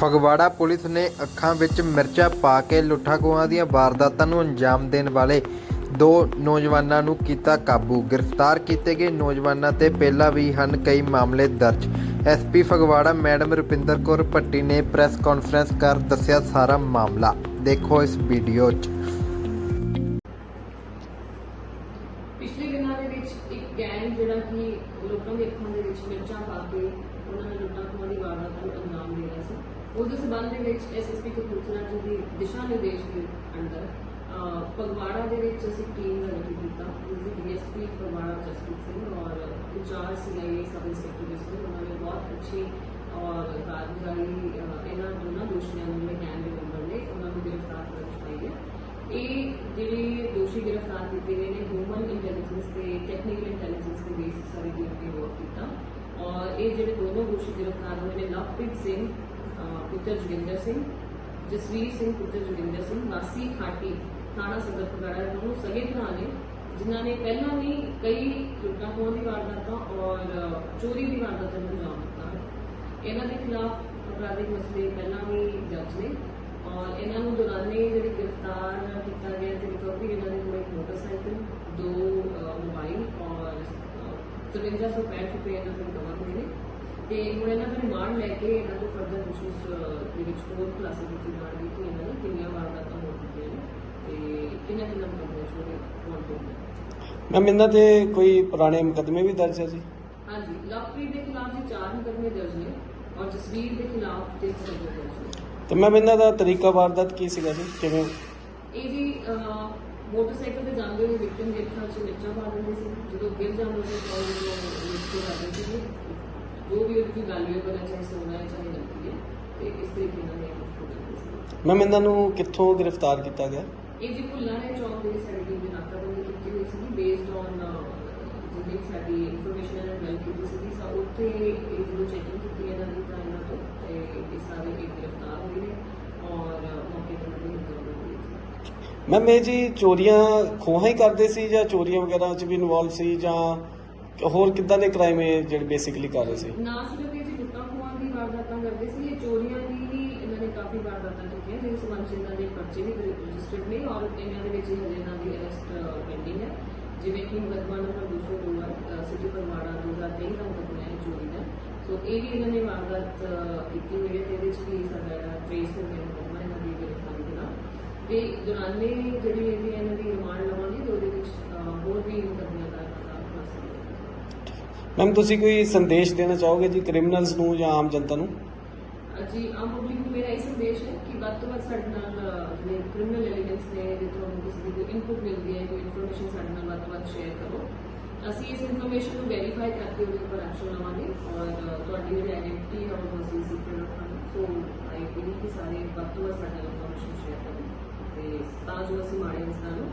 Phagwara police ਨੇ ਅੱਖਾਂ ਵਿੱਚ ਮਿਰਚਾਂ ਪਾ ਕੇ ਲੁੱਟਾਖੋਹਾਂ ਦੀਆਂ ਵਾਰਦਾਤਾਂ ਨੂੰ ਅੰਜਾਮ ਦੇਣ ਵਾਲੇ ਦੋ ਨੌਜਵਾਨਾਂ ਨੂੰ ਕੀਤਾ ਕਾਬੂ। ਗ੍ਰਿਫਤਾਰ ਕੀਤੇ ਗਏ ਨੌਜਵਾਨਾਂ ਤੇ ਪਹਿਲਾਂ ਵੀ ਹਨ ਕਈ ਮਾਮਲੇ ਦਰਜ। ਐਸਪੀ ਫਗਵਾੜਾ ਮੈਡਮ ਰੁਪਿੰਦਰ ਕੌਰ ਭੱਟੀ ਨੇ ਪ੍ਰੈਸ ਕਾਨਫਰੰਸ ਕਰ ਦੱਸਿਆ ਸਾਰਾ ਮਾਮਲਾ। ਦੇਖੋ ਇਸ ਵੀਡੀਓ 'ਚ। ਜਿਹੜਾ ਲੋਕਾਂ ਦੇ ਅੱਖਾਂ ਦੇ ਵਿੱਚ ਮਿਰਚਾਂ ਪਾ ਕੇ ਉਹਨਾਂ ਨੇ ਲੁੱਟਾਂ ਖੋਹਾਂ ਦੀ ਵਾਰਦਾਤ ਨੂੰ ਅੰਜਾਮ ਦੇ ਰਿਹਾ ਸੀ। ਉਸ ਦੇ ਸਬੰਧ ਦੇ ਵਿੱਚ ਐਸਐਸਪੀ ਕਪੂਰਥਲਾ ਜੀ ਦੀ ਦਿਸ਼ਾ ਨਿਰਦੇਸ਼ ਦੇ ਅੰਦਰ ਫਗਵਾੜਾ ਦੇ ਵਿੱਚ ਅਸੀਂ ਟੀਮ ਦਾ ਗਠਨ ਕੀਤਾ। ਜਿਸ ਦੀ ਡੀਐਸਪੀ ਫਗਵਾੜਾ ਜਸਪ੍ਰੀਤ ਸਿੰਘ ਔਰ incharge CIA sub inspector Jaspreet ਉਹਨਾਂ ਨੇ ਬਹੁਤ ਅੱਛੀ ਔਰ ਕਾਰਗੁਜ਼ਾਰੀ ਅਹ, ਇਹਨਾਂ ਦੋਨਾਂ ਦੋਸ਼ੀਆਂ ਨੂੰ ਜਿਹੜੇ ਗੈਂਗ ਦੇ ਮੈਂਬਰ ਨੇ ਉਹਨਾਂ ਨੂੰ ਗ੍ਰਿਫਤਾਰ ਕਰਨ ਵਿੱਚ ਪਾਈ ਹੈ ਇਹ ਜਿਹੜੇ ਦੋਸ਼ੀ ਗ੍ਰਿਫਤਾਰ ਕੀਤੇ ਗਏ ਨੇ ਹਿਊਮਨ ਇੰਟੈਲੀਜੈਂਸ ਤੇ ਟੈਕਨੀਕਲ ਇੰਟੈਲੀਜੈਂਸ ਦੇ ਬੇਸ ਸਾਰੀ ਟੀਮ ਨੇ ਵਰਕ ਕੀਤਾ। ਔਰ ਇਹ ਜਿਹੜੇ ਦੋਨੋਂ ਦੋਸ਼ੀ ਗ੍ਰਿਫਤਾਰ ਹੋਏ ਨੇ, ਲਵਪ੍ਰੀਤ ਸਿੰਘ ਪੁੱਤਰ ਜੋਗਿੰਦਰ ਸਿੰਘ, ਜਸਵੀਰ ਸਿੰਘ, ਪੁੱਤਰ ਜੋਗਿੰਦਰ ਸਿੰਘ ਵਾਸੀ ਖਾਟੀ, ਥਾਣਾ ਸਦਰ ਫਗਵਾੜਾ ਦੇ ਸਗੇ ਭਰਾ ਨੇ, ਜਿਨ੍ਹਾਂ ਨੇ ਪਹਿਲਾਂ ਵੀ ਕਈ ਲੁੱਟਾਂ ਖੋਹਾਂ ਦੀ ਵਾਰਦਾਤਾਂ ਔਰ ਚੋਰੀ ਦੀ ਵਾਰਦਾਤਾਂ ਨੂੰ ਅੰਜਾਮ ਦਿੱਤਾ ਇਹਨਾਂ ਦੇ ਖਿਲਾਫ ਅਪਰਾਧਿਕ ਮਸਲੇ ਪਹਿਲਾਂ ਵੀ ਜੱਜ ਨੇ। ਕੋਲ ਇੱਕ ਮੋਟਰਸਾਈਕਲ ਦੋ ਅਹ, ਮੋਬਾਈਲ ਔਰ ਅਹ, 5365 ਰੁਪਏ ਇਹਨਾਂ ਤੋਂ ਰਿਕਵਰ ਹੋਏ ਨੇ। ਤੇ ਹੁਣ ਇਹਨਾਂ ਦਾ ਰਿਮਾਂਡ ਲੈ ਕੇ ਇਹਨਾਂ ਤੋਂ ਫਰਦਰ ਪੁੱਛਗਿੱਛ ਅਹ, ਦੇ ਵਿੱਚ ਹੋਰ ਕਲਾਸਿਸ ਕੀਤੀ ਜਾਣਗੀ ਕਿ ਇਹਨਾਂ ਨੇ ਕਿੰਨੀਆਂ ਵਾਰਦਾਤਾਂ ਹੋ ਚੁੱਕੀਆਂ ਨੇ ਤੇ ਕਿੰਨਾ ਕਿੰਨਾ ਮੁਕੱਦਮੇ ਚੋਂ ਕੌਣ ਕੌਣ ਮੈਮ ਇਹਨਾਂ ਤੇ ਕੋਈ ਪੁਰਾਣੇ ਮੁਕੱਦਮੇ ਵੀ ਦਰਜ ਹੈ ਜੀ? ਹਾਂਜੀ ਲਵਪ੍ਰੀਤ ਦੇ ਖਿਲਾਫ ਜੀ ਚਾਰ ਮੁਕੱਦਮੇ ਦਰਜ ਨੇ ਔਰ ਜਸਵੀਰ ਦੇ ਖਿਲਾਫ ਤਿੰਨ ਮੁਕੱਦਮੇ ਦਰਜ ਨੇ। ਤੇ ਮੈਮ ਇਹਨਾਂ ਦਾ ਤਰੀਕਾ ਵਾਰਦਾਤ ਕੀ ਸੀਗਾ ਜੀ? ਕਿਵੇਂ? ਇਹ ਜੀ ਮੋਟਰਸਾਈਕਲ ਤੇ ਜਾਂਦੇ ਹੋਏ ਵਿਕਟਮ ਦੇ ਅੱਖਾਂ 'ਚ ਮਿਰਚਾਂ ਦਿੰਦੇ ਸੀ। ਜਦੋਂ ਗਿਰ ਜਾਂਦੇ ਸੀ ਤਾਂ ਉਹ ਮਿਰਚਾਂ ਕਰਦੇ ਸੀ। ਜੋ ਵੀ ਉਹਦੀ ਗੱਲ ਹੋਈ ਪਤਾ ਚਾਹੇ ਸੋਨਾ ਹੈ ਚਾਹੇ ਹੈ ਤੇ ਇਸ ਤਰੀਕੇ ਨਾਲ ਇਹ ਮੈਮ ਇਹਨਾਂ ਨੂੰ ਕਿੱਥੋਂ ਗ੍ਰਿਫਤਾਰ ਕੀਤਾ ਗਿਆ? ਇਹ ਜੀ ਭੁੱਲਾਂ ਨੇ ਚੌਂਕ ਦੇ ਸਾਡੀ ਦੇ ਨਾਕਾਬੰਦੀ ਕੀਤੀ ਹੋਈ ਸੀ ਬੇਸਡ ਔਨ ਜਿੰਨੀ ਸਾਡੀ ਇਨਫੋਰਮੇਸ਼ਨ ਨੇ ਕੀਤੀ ਸੀ ਸਾ ਉੱਥੇ ਇਹ ਜਦੋਂ ਚੈਕਿੰਗ ਕੀਤੀ ਇਹਨਾਂ ਦੀ ਤਾਂ ਇਹਨਾਂ ਤੋਂ ਤੇ ਇਹ ਸਾਰੇ ਇੱਕ ਗ੍ਰਿਫਤਾਰ ਹੋਏ ਨੇ ਔਰ ਮੌਕੇ ਤੇ ਉਹਨਾਂ ਦੀ ਹਿੰਸਾ ਹੋਈ ਸੀ ਮੈਮ ਇਹ ਜੀ ਚੋਰੀਆਂ ਖੋਹਾਂ ਹੀ ਕਰਦੇ ਸੀ ਜਾਂ ਚੋਰੀਆਂ ਵਗੈਰਾ 'ਚ ਵੀ ਇਨਵੋਲਵ ਸੀ ਜਾਂ ਹੋਰ ਕਿੱਦਾਂ ਦੇ ਕ੍ਰਾਈਮ ਇਹ ਜਿਹੜੇ ਬੇਸਿਕਲੀ ਕਰ ਰਹੇ ਸੀ? ਨਾ ਸਿਰਫ ਇਹ ਜੀ ਲੁੱਟਾਂ ਖੋਹਾਂ ਦੀ ਵਾਰਦਾਤਾਂ ਕਰਦੇ ਸੀ ਇਹ ਚੋਰੀਆਂ ਦੀ ਵੀ ਇਹਨਾਂ ਨੇ ਕਾਫੀ ਵਾਰਦਾਤਾਂ ਕੀਤੀਆਂ ਜਿਸ ਸੰਬੰਧ 'ਚ ਇਹਨਾਂ ਦੇ ਪਰਚੇ ਵੀ ਰਜਿਸਟਰਡ ਨੇ ਔਰ ਇਹਨਾਂ ਦੇ ਵਿੱਚ ਹੀ ਹਜੇ ਇਹਨਾਂ ਦੀ ਅਰੈਸਟ ਪੈਂਡਿੰਗ ਹੈ। ਜਿਵੇਂ ਕਿ ਮੁਕੱਦਮਾ ਨੰਬਰ 202 ਹੈ ਸਿਟੀ ਫਰਮਾੜਾ 2023 ਦਾ ਮੁਕੱਦਮਾ ਹੈ ਚੋਰੀ ਦਾ। ਸੋ ਇਹ ਵੀ ਇਹਨਾਂ ਨੇ ਵਾਰਦਾਤ ਅਹ, ਕੀਤੀ ਹੋਈ ਹੈ ਤੇ ਇਹਦੇ 'ਚ ਵੀ ਸਾਡਾ ਟ੍ਰੇਸ ਹੋ ਗਿਆ ਮੁਕੱਦਮਾ ਇਹਨਾਂ ਦੀ ਗ੍ਰਿਫਤਾਰੀ ਦੇ ਨਾਲ ਤੇ ਦੌਰਾਨੇ ਜਿਹੜੀ ਇਹਦੀ ਇਹਨਾਂ ਦੀ ਰਿਮਾਂਡ ਲਵਾਂਗੇ ਤੇ ਉਹਦੇ ਵਿੱਚ ਹੋਰ ਵੀ ਮੁਕੱਦਮਿਆਂ ਦਾ ਇਹਨਾਂ ਦਾ ਖੁਲਾਸਾ ਹੋਵੇਗਾ। ਮੈਮ ਤੁਸੀਂ ਕੋਈ ਸੰਦੇਸ਼ ਦੇਣਾ ਚਾਹੋਗੇ ਜੀ ਕ੍ਰਿਮੀਨਲਸ ਨੂੰ ਜਾਂ ਆਮ ਜਨਤਾ ਨੂੰ? ਜੀ ਆਮ ਪਬਲਿਕ ਨੂੰ ਮੇਰਾ ਇਹ ਸੰਦੇਸ਼ ਹੈ ਕਿ ਵੱਧ ਤੋਂ ਵੱਧ ਸਾਡੇ ਨਾਲ ਜਿਹੜੇ ਕ੍ਰਿਮੀਨਲ ਐਲੀਮੈਂਟਸ ਨੇ ਜੇ ਤੁਹਾਨੂੰ ਕਿਸੇ ਦੀ ਕੋਈ ਇਨਪੁਟ ਮਿਲਦੀ ਹੈ ਕੋਈ ਇਨਫੋਰਮੇਸ਼ਨ ਸਾਡੇ ਨਾਲ ਵੱਧ ਤੋਂ ਵੱਧ ਸ਼ੇਅਰ ਕਰੋ। ਅਸੀਂ ਇਸ ਇਨਫੋਰਮੇਸ਼ਨ ਨੂੰ ਵੈਰੀਫਾਈ ਕਰਕੇ ਉਹਦੇ ਉੱਪਰ ਐਕਸ਼ਨ ਲਵਾਂਗੇ ਔਰ ਤੁਹਾਡੀ ਜਿਹੜੀ ਆਇਡੈਂਟੀ ਹੈ ਉਹ ਅਸੀਂ ਸੀਕ੍ਰੇਟ ਰੱਖਾਂਗੇ ਸੋ ਆਈ ਬਲੀਵ ਕਿ ਸਾਰੇ ਵੱਧ ਤੋਂ ਵੱਧ ਸਾਡੇ ਨਾਲ ਇਨਫੋਰਮੇਸ਼ਨ ਸ਼ੇਅਰ ਕਰਨ ਤੇ ਤਾਂ ਜੋ ਅਸੀਂ ਮਾੜੇ ਇਨਸਾਨ